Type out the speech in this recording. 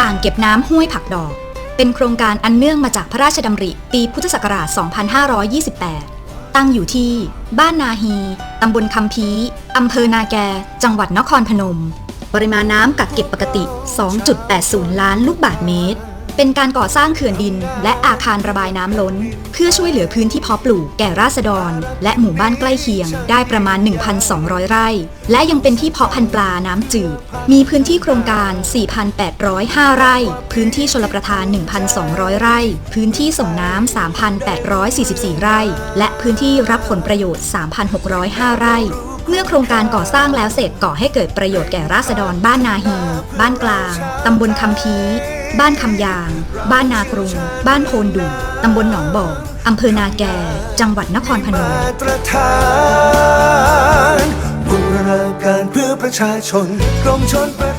อ่างเก็บน้ำห้วยผักดอก เป็นโครงการอันเนื่องมาจากพระราชดำริ ปีพุทธศักราช 2528 ตั้งอยู่ที่ บ้านนาฮี ตำบลคำพีอำเภอนาแก จังหวัดนครพนม ปริมาณน้ำกักเก็บปกติ 2.80 ล้านลูกบาศก์เมตร เป็นการก่อสร้างเขื่อนดิน และอาคารระบายน้ำล้น เพื่อช่วยเหลือพื้นที่เพาะปลูกแก่ราษฎร และหมู่บ้านใกล้เคียง ได้ประมาณ 1,200 ไร่ และยังเป็นที่เพาะพันธุ์ปลาน้ำจืด มีพื้นที่โครงการ 4,805 ไร่ พื้นที่ชลประทาน 1,200 ไร่ พื้นที่ส่งน้ำ 3,844 ไร่ และพื้นที่รับผลประโยชน์ 3,605 ไร่ เมื่อโครงการก่อสร้างแล้วเสร็จก่อให้เกิดประโยชน์แก่ราษฎรบ้านนาฮี บ้านกลาง ตำบลคำพีบ้านคำยาง บ้านนากรุง บ้านโพนดุตำบลหนองบ่ออำเภอนาแก จังหวัดนครพนมบูรณาการเพื่อประชาชนกรมชนประ